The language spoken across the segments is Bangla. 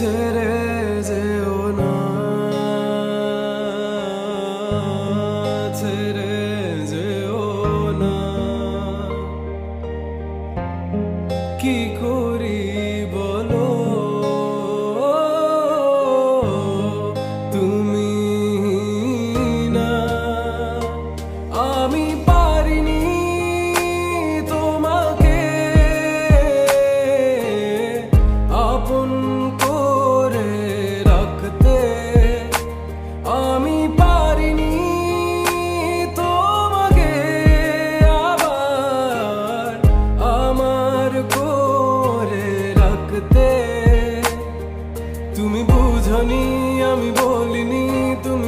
ছেড়ে যেও না। ছেড়ে যেও না। কি করি তুমি না। আমি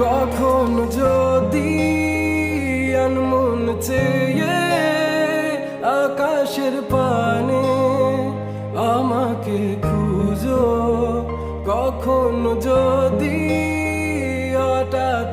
কখন যদি আনমন চেয়ে আকাশের পানে আমাকে খুঁজো কখন যদি হঠাৎ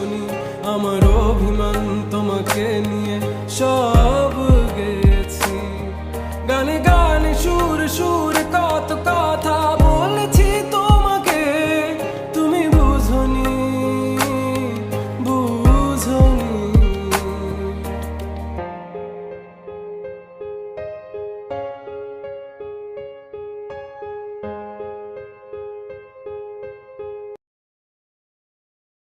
শুনি আমার অভিমান তোমাকে নিয়ে সব গেছি। গানে গানে সুর সুর